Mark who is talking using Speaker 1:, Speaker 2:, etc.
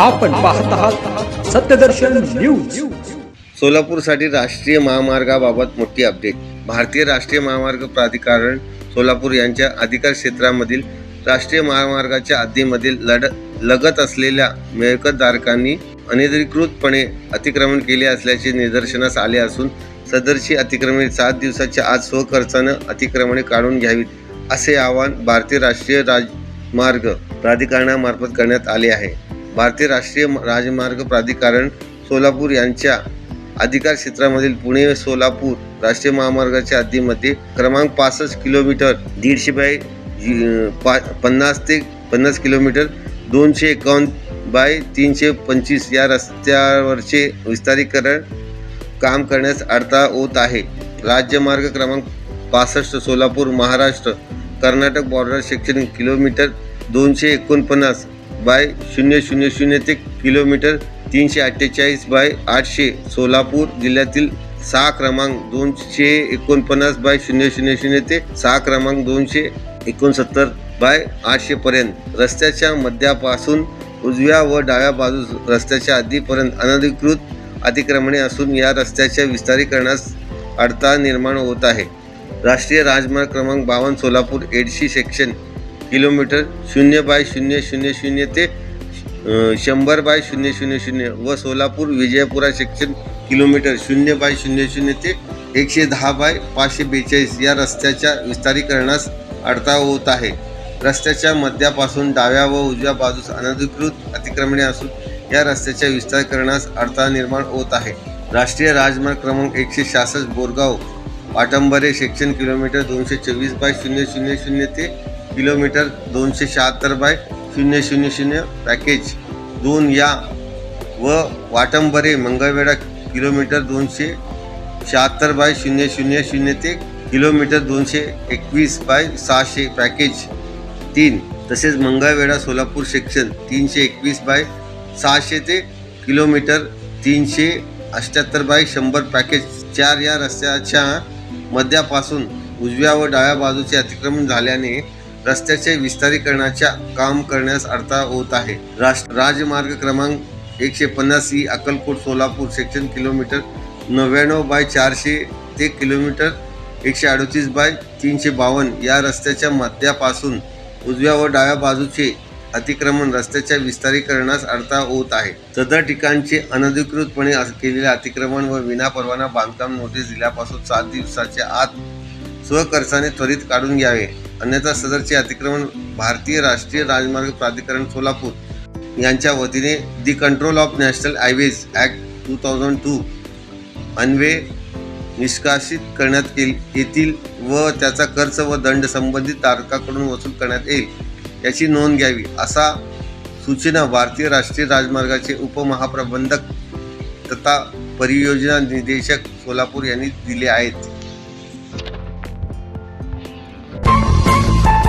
Speaker 1: आपण पाहत आहात सत्यदर्शन न्यूज.
Speaker 2: सोलापूरसाठी राष्ट्रीय महामार्गाबाबत मोठी अपडेट भारतीय राष्ट्रीय महामार्ग प्राधिकरण सोलापूर यांच्या अधिकार क्षेत्रामधील राष्ट्रीय महामार्गाच्या हद्दीमधील लढ लगत असलेल्या मिळकतधारकांनी अनधिकृतपणे अतिक्रमण केले असल्याचे निदर्शनास आले असून सदरची अतिक्रमणे सात दिवसाच्या आत स्वखर्चानं अतिक्रमणे काढून घ्यावीत असे आवाहन भारतीय राष्ट्रीय राजमार्ग प्राधिकरणामार्फत करण्यात आले आहे. भारतीय राष्ट्रीय राजमार्ग प्राधिकरण सोलापूर यांच्या अधिकार क्षेत्रामधील पुणे सोलापूर राष्ट्रीय महामार्गाच्या हद्दीमध्ये क्रमांक पासष्ट किलोमीटर दीडशे बाय पा पन्नास ते पन्नास किलोमीटर दोनशे एकावन्न बाय तीनशे पंचवीस या रस्त्यावरचे विस्तारीकरण काम करण्यास अडथळा होत आहे. राज्यमार्ग क्रमांक पासष्ट Solapur Maharashtra Karnataka border section kilometre दोनशे एकोणपन्नास बाय शून्य शून्य शून्य ते किलोमीटर तीनशे अठ्ठेचाळीस बाय आठशे सोलापूर जिल्ह्यातील सहा क्रमांक दोनशे एकोणपन्नास बाय शून्य शून्य शून्य ते सहा क्रमांक दोनशे एकोणसत्तर बाय आठशे पर्यंत. रस्त्याच्या मध्यापासून उजव्या व डाव्या बाजूस रस्त्याच्या आधीपर्यंत अनधिकृत अतिक्रमणे असून या रस्त्याच्या विस्तारीकरणास अडथळा निर्माण होत आहे. राष्ट्रीय राजमार्ग क्रमांक बावन्न सोलापूर एडशी सेक्शन किलोमीटर शून्य बाय शून्य शून्य शून्य ते शंभर बाय शून्य शून्य शून्य व सोलापूर विजयपुरा सेक्शन किलोमीटर शून्य बाय शून्य शून्य ते एकशे दहा बाय पाचशे बेचाळीस या रस्त्याच्या विस्तारीकरणास अडथळा होत आहे. रस्त्याच्या मध्यापासून डाव्या व उजव्या बाजूस अनधिकृत अतिक्रमणे असून या रस्त्याच्या विस्तारीकरणास अडथळा निर्माण होत आहे. राष्ट्रीय राजमार्ग क्रमांक एकशे सहासष्ट बोरगाव पाटंबरे सेक्शन किलोमीटर दोनशे चोवीस बाय शून्य शून्य शून्य ते किलोमीटर दोनशे शहात्तर बाय शून्य शून्य शून्य पॅकेज. दोन या व वाटंबरे मंगळवेढा किलोमीटर दोनशे शहात्तर बाय शून्य शून्य शून्य ते किलोमीटर दोनशे एकवीस बाय सहाशे पॅकेज. तीन तसेच मंगळवेढा सोलापूर सेक्शन तीनशे एकवीस बाय सहाशे ते किलोमीटर तीनशे अष्ट्याहत्तर बाय शंभर पॅकेज. चार या रस्त्याच्या मध्यापासून उजव्या व डाव्या बाजूचे अतिक्रमण झाल्याने रस्त्याचे विस्तारीकरणाच्या काम करण्यास अडथळा होत आहे. राष्ट्र राजमार्ग क्रमांक एकशे पन्नास E Akkalkot Solapur section kilometre नव्याण्णव बाय चारशे ते किलोमीटर एकशे अडतीस बाय तीनशे बावन्न या रस्त्याच्या मध्यापासून उजव्या व डाव्या बाजूचे अतिक्रमण रस्त्याच्या विस्तारीकरणास अडथळा होत आहे. सदर ठिकाणचे अनधिकृतपणे केलेले अतिक्रमण व विनापरवाना बांधकाम नोटीस दिल्यापासून सात दिवसाच्या आत स्वखर्चाने त्वरित काढून घ्यावे. अन्यथा सदरचे अतिक्रमण भारतीय राष्ट्रीय राजमार्ग प्राधिकरण सोलापूर यांच्या वतीने the control of national highways act two thousand two अन्वे निष्कासित करण्यात येईल येतील व त्याचा खर्च व दंड संबंधित तारकाकडून वसूल करण्यात येईल याची नोंद घ्यावी असा सूचना भारतीय राष्ट्रीय राजमार्गाचे उपमहाप्रबंधक तथा परियोजना निदेशक सोलापूर यांनी दिले आहेत.